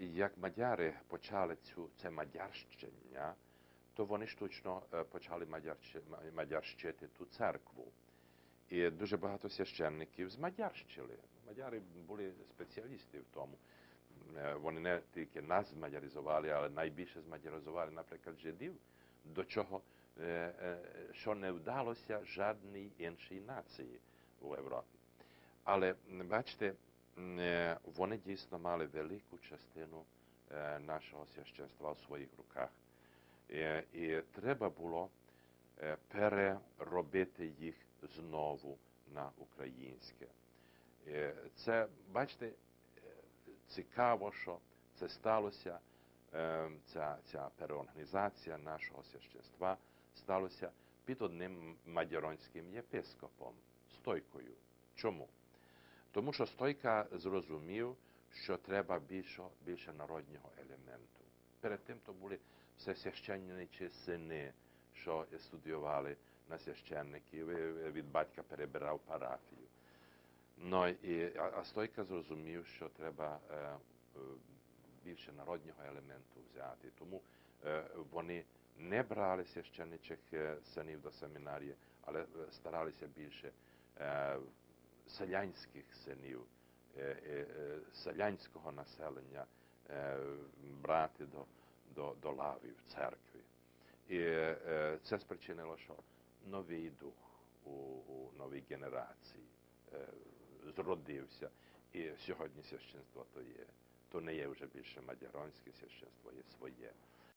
Як мадяри почали цю це мадярщення, то вони штучно е, почали мадярщити ту церкву. І дуже багато священників змадярщили. Мадяри були спеціалісти в тому. Е, Вони не тільки нас змадяризували, але найбільше змадяризували, наприклад, жидів, до чого е, що не вдалося жодній іншій нації у Європі. Але бачите, вони дійсно мали велику частину е, нашого священства в своїх руках. Е, І треба було е, переробити їх знову на українське. Е, Це, бачите, е, цікаво, що це сталося. е, Ця, ця переорганізація нашого священства сталося під одним мадяронським єпископом, стойкою. Чому? Тому що Стойка зрозумів, що треба більше, більше народнього елементу. Перед тим то були все священничі сини, що студіювали на священників, від батька перебирав парафію. Ну, і, а, Стойка зрозумів, що треба е, е, більше народнього елементу взяти. Тому е, вони не брали священничих е, синів до семінарії, але е, старалися більше е, селянських синів, е, е, е, селянського населення брати до, до, до лави в церкві. І це спричинило, що новий дух у, у новій генерації зродився. І сьогодні священство то є. То не є вже більше мадяронське священство, є своє.